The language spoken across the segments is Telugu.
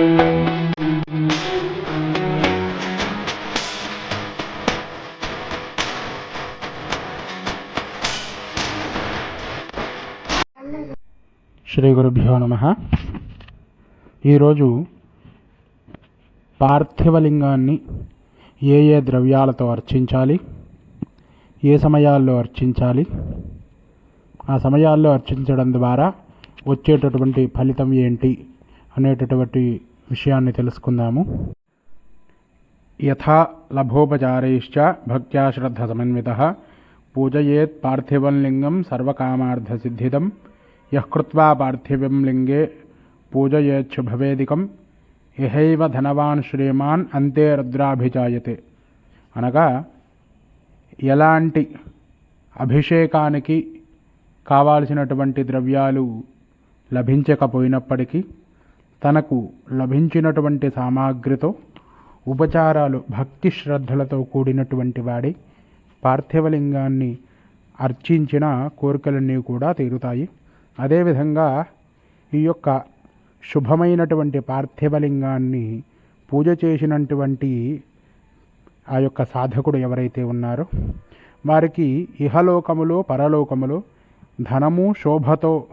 శ్రీ గురుభ్యో నమ. ఈరోజు పార్థివలింగాన్ని ఏ ఏ ద్రవ్యాలతో అర్చించాలి? ఏ సమయాల్లో అర్చించాలి? ఆ సమయాల్లో అర్చించడం ద్వారా వచ్చేటటువంటి ఫలితం ఏంటి అనేటటువంటి విషయాన్ని తెలుసుకుందాము. యథా లభోపచారైశ్చ భక్త్యా శ్రద్ధ సమన్విత పూజయేత్ పార్థివం లింగం సర్వకామార్థసిద్ధిదం యః పార్థివం లింగే పూజయేచ్ఛు భవేదికం ఇహైవ ధనవాన్ శ్రీమాన్ అంతే రుద్రాభిజాయతే. అనగా ఎలాంటి అభిషేకానికి కావాల్సినటువంటి ద్రవ్యాలు లభించకపోయినప్పటికీ తనకు లభించినటువంటి సామాగ్రితో ఉపచారాలు భక్తి శ్రద్ధలతో కూడినటువంటి వాడి పార్థివలింగాన్ని అర్చించిన కోరికలన్నీ కూడా తీరుతాయి. అదేవిధంగా ఈ యొక్క శుభమైనటువంటి పార్థివలింగాన్ని పూజ చేసినటువంటి ఆ యొక్క సాధకుడు ఎవరైతే ఉన్నారో వారికి ఇహలోకములో పరలోకములో ధనము శోభతో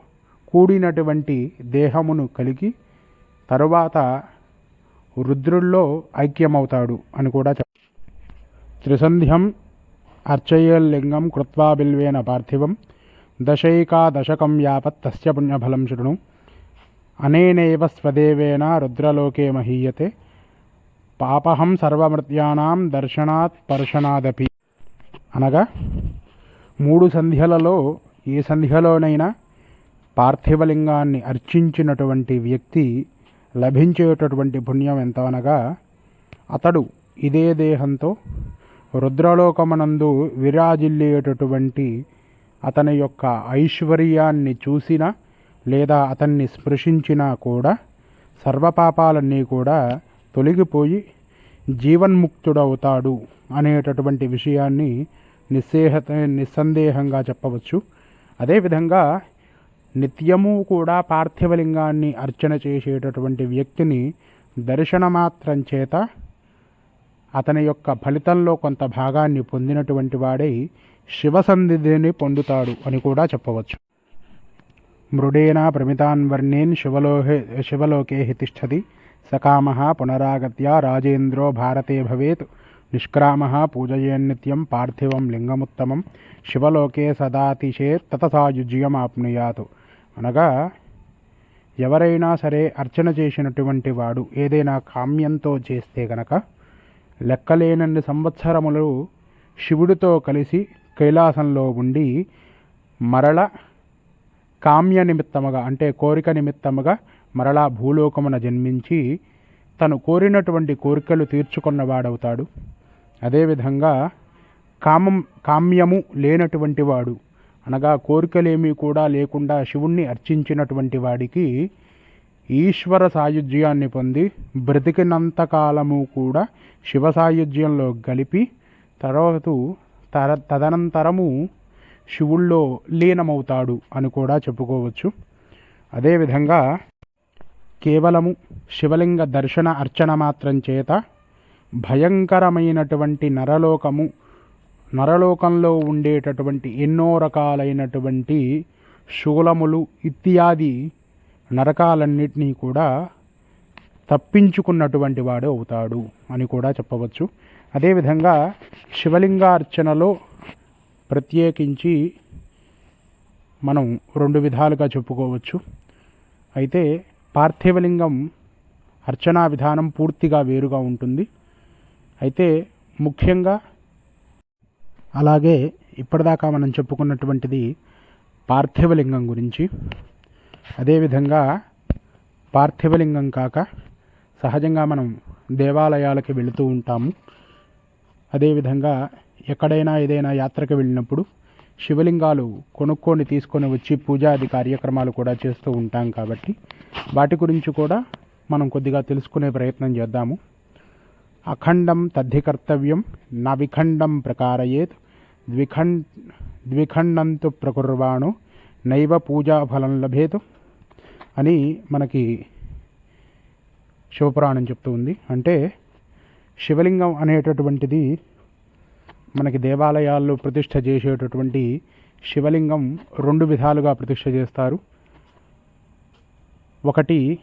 కూడినటువంటి దేహమును కలిగి తరువాత రుద్రుల్లో ఐక్యమవుతాడు అని కూడా చెప్ త్రిసంధ్యం అర్చయేల్లింగం కృత్వా బిల్వేన పార్థివం దశైకాదశకం యావత్ తస్య పుణ్యఫలం శృణు. అనేనైవ స్వదేవేన రుద్రలోకే మహీయతే. పాపహం సర్వమృత్యానాం దర్శనాత్ పర్శనాదపి. అనగా మూడు సంధ్యలలో ఏ సంధ్యలోనైనా పార్థివలింగాన్ని అర్చించినటువంటి వ్యక్తి లభించేటటువంటి పుణ్యం ఎంత అనగా అతడు ఇదే దేహంతో రుద్రలోకమనందు విరాజిల్లేటటువంటి అతని యొక్క ఐశ్వర్యాన్ని చూసినా లేదా అతన్ని స్పృశించినా కూడా సర్వపాపాలన్నీ కూడా తొలగిపోయి జీవన్ముక్తుడవుతాడు అనేటటువంటి విషయాన్ని నిస్సేహత నిస్సందేహంగా చెప్పవచ్చు. అదేవిధంగా నిత్యము కూడా పార్థివలింగాన్ని అర్చన చేసేటటువంటి వ్యక్తిని దర్శనమాత్రం చేత అతని యొక్క ఫలితంలో కొంత భాగాన్ని పొందినటువంటి వాడై శివసన్నిధిని పొందుతాడు అని కూడా చెప్పవచ్చు. మృడేన ప్రమితాన్ వర్ణేన్ శివలోహే శివలోకే హి తిష్టతి సకామ పునరాగత్య రాజేంద్రో భారతే భవేత్ నిష్క్రామ పూజయన్నిత్యం పార్థివం లింగముత్తమం శివలోకే సదాతిశేత్ తతసాయుజ్యమాప్నుయాతు. అనగా ఎవరైనా సరే అర్చన చేసినటువంటి వాడు ఏదైనా కామ్యంతో చేస్తే గనక లెక్కలేనన్ని సంవత్సరములు శివుడితో కలిసి కైలాసంలో ఉండి మరల కామ్య నిమిత్తముగా అంటే కోరిక నిమిత్తముగా మరలా భూలోకమున జన్మించి తను కోరినటువంటి కోరికలు తీర్చుకున్నవాడవుతాడు అదేవిధంగా కామం కామ్యము లేనటువంటి వాడు అనగా కోరికలేమీ కూడా లేకుండా శివుణ్ణి అర్చించినటువంటి వాడికి ఈశ్వర సాయుధ్యాన్ని పొంది బ్రతికినంత కాలము కూడా శివ సాయుధ్యంలో గలిపి తర్వాత తర తదనంతరము శివుల్లో లీనమవుతాడు అని కూడా చెప్పుకోవచ్చు. అదేవిధంగా కేవలము శివలింగ దర్శన అర్చన మాత్రం చేత భయంకరమైనటువంటి నరలోకము నరలోకంలో ఉండేటటువంటి ఎన్నో రకాలైనటువంటి శూలములు ఇత్యాది నరకాలన్నిటినీ కూడా తప్పించుకున్నటువంటి వాడు అవుతాడు అని కూడా చెప్పవచ్చు. అదేవిధంగా శివలింగార్చనలో ప్రత్యేకించి మనం రెండు విధాలుగా చెప్పుకోవచ్చు. అయితే పార్థివలింగం అర్చనా విధానం పూర్తిగా వేరుగా ఉంటుంది. అయితే ముఖ్యంగా అలాగే ఇప్పటిదాకా మనం చెప్పుకున్నటువంటిది పార్థివలింగం గురించి. అదేవిధంగా పార్థివలింగం కాక సహజంగా మనం దేవాలయాలకి వెళుతూ ఉంటాము. అదేవిధంగా ఎక్కడైనా ఏదైనా యాత్రకు వెళ్ళినప్పుడు శివలింగాలు కొనుక్కొని తీసుకొని వచ్చి పూజాది కార్యక్రమాలు కూడా చేస్తూ ఉంటాం కాబట్టి వాటి గురించి కూడా మనం కొద్దిగా తెలుసుకునే ప్రయత్నం చేద్దాము. అఖండం తద్ధికర్తవ్యం నవిఖండం ప్రకారయేత్ ద్విఖండ్ ద్విఖండంతు ప్రకుర్వాణు నైవ పూజా ఫలం లభేతు అని మనకి శివపురాణం చెప్తూ ఉంది. అంటే శివలింగం అనేటటువంటిది మనకి దేవాలయాల్లో ప్రతిష్ఠ చేసేటటువంటి శివలింగం రెండు విధాలుగా ప్రతిష్ట చేస్తారు. ఒకటి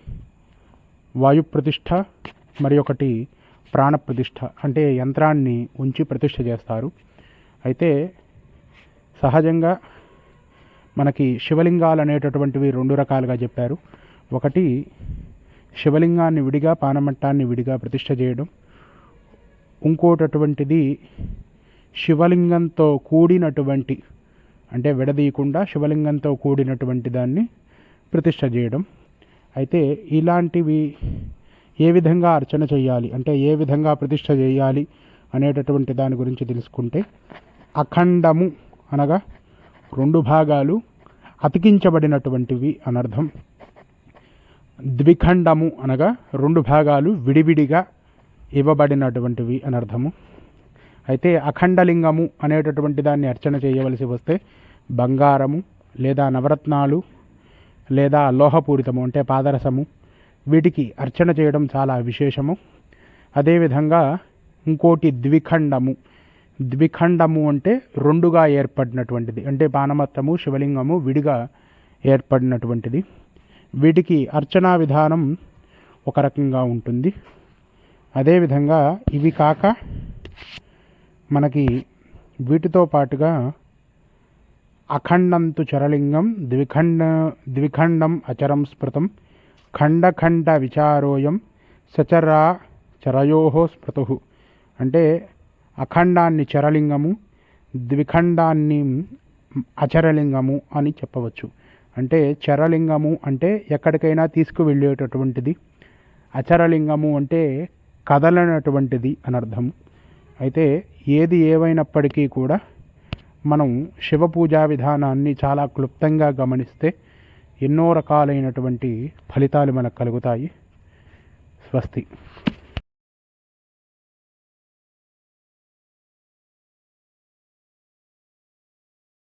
వాయు ప్రతిష్ఠ మరి ఒకటి ప్రాణ ప్రతిష్ఠ అంటే యంత్రాన్ని ఉంచి ప్రతిష్ట చేస్తారు. అయితే సహజంగా మనకి శివలింగాలు అనేటటువంటివి రెండు రకాలుగా చెప్పారు. ఒకటి శివలింగాన్ని విడిగా పానమట్టాన్ని విడిగా ప్రతిష్ట చేయడం. ఇంకోటటువంటిది శివలింగంతో కూడినటువంటి అంటే విడదీయకుండా శివలింగంతో కూడినటువంటి దాన్ని ప్రతిష్ట చేయడం. అయితే ఇలాంటివి ఏ విధంగా అర్చన చేయాలి? అంటే ఏ విధంగా ప్రతిష్ట చేయాలి అనేటటువంటి దాని గురించి తెలుసుకుంటే అఖండము అనగా రెండు భాగాలు అతికించబడినటువంటివి అనర్థం. ద్విఖండము అనగా రెండు భాగాలు విడివిడిగా ఇవ్వబడినటువంటివి అనర్థము. అయితే అఖండలింగము అనేటటువంటి దాన్ని అర్చన చేయవలసి వస్తే బంగారము లేదా నవరత్నాలు లేదా లోహపూరితము అంటే పాదరసము వీటికి అర్చన చేయడం చాలా విశేషము. అదేవిధంగా ఇంకోటి ద్విఖండము ద్విఖండము అంటే రెండుగా ఏర్పడినటువంటిది. అంటే పానమత్తము శివలింగము విడిగా ఏర్పడినటువంటిది. వీటికి అర్చనా విధానం ఒక రకంగా ఉంటుంది. అదేవిధంగా ఇవి కాక మనకి వీటితో పాటుగా అఖండంతు చరలింగం ద్విఖండ ద్విఖండం అచరం స్మృతం ఖండఖండ విచారోయం సచరా చరయో స్మృతు. అంటే అఖండాన్ని చరలింగము ద్విఖండాన్ని అచరలింగము అని చెప్పవచ్చు. అంటే చరలింగము అంటే ఎక్కడికైనా తీసుకువెళ్ళేటటువంటిది అచరలింగము అంటే కదలనటువంటిది అర్థం అయితే ఏది ఏవైనప్పటికీ కూడా మనం శివ పూజా విధానాన్ని చాలా క్లుప్తంగా గమనిస్తే ఎన్నో రకాలైనటువంటి ఫలితాలు మనకు కలుగుతాయి. స్వస్తి.